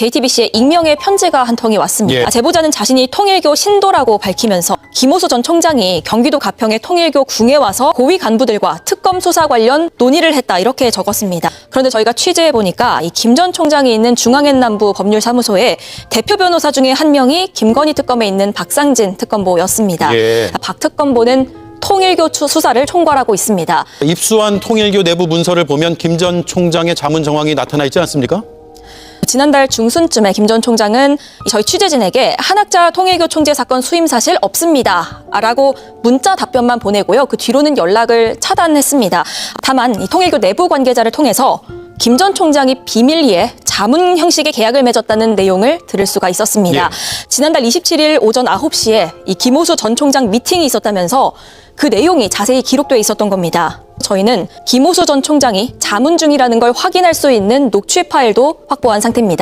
JTBC의 익명의 편지가 한 통이 왔습니다. 예. 제보자는 자신이 통일교 신도라고 밝히면서 김호수 전 총장이 경기도 가평의 통일교 궁에 와서 고위 간부들과 특검 수사 관련 논의를 했다 이렇게 적었습니다. 그런데 저희가 취재해 보니까 이 김 전 총장이 있는 중앙했남부 법률사무소의 대표 변호사 중에 한 명이 김건희 특검에 있는 박상진 특검보였습니다. 예. 박 특검보는 통일교 추- 수사를 총괄하고 있습니다. 입수한 통일교 내부 문서를 보면 김 전 총장의 자문 정황이 나타나 있지 않습니까? 지난달 중순쯤에 김 전 총장은 저희 취재진에게 한학자 통일교 총재 사건 수임 사실 없습니다. 라고 문자 답변만 보내고요. 그 뒤로는 연락을 차단했습니다. 다만 이 통일교 내부 관계자를 통해서 김 전 총장이 비밀리에 자문 형식의 계약을 맺었다는 내용을 들을 수가 있었습니다. 예. 지난달 27일 오전 9시에 이 김호수 전 총장 미팅이 있었다면서 그 내용이 자세히 기록돼 있었던 겁니다. 저희는 김호수 전 총장이 자문 중이라는 걸 확인할 수 있는 녹취 파일도 확보한 상태입니다.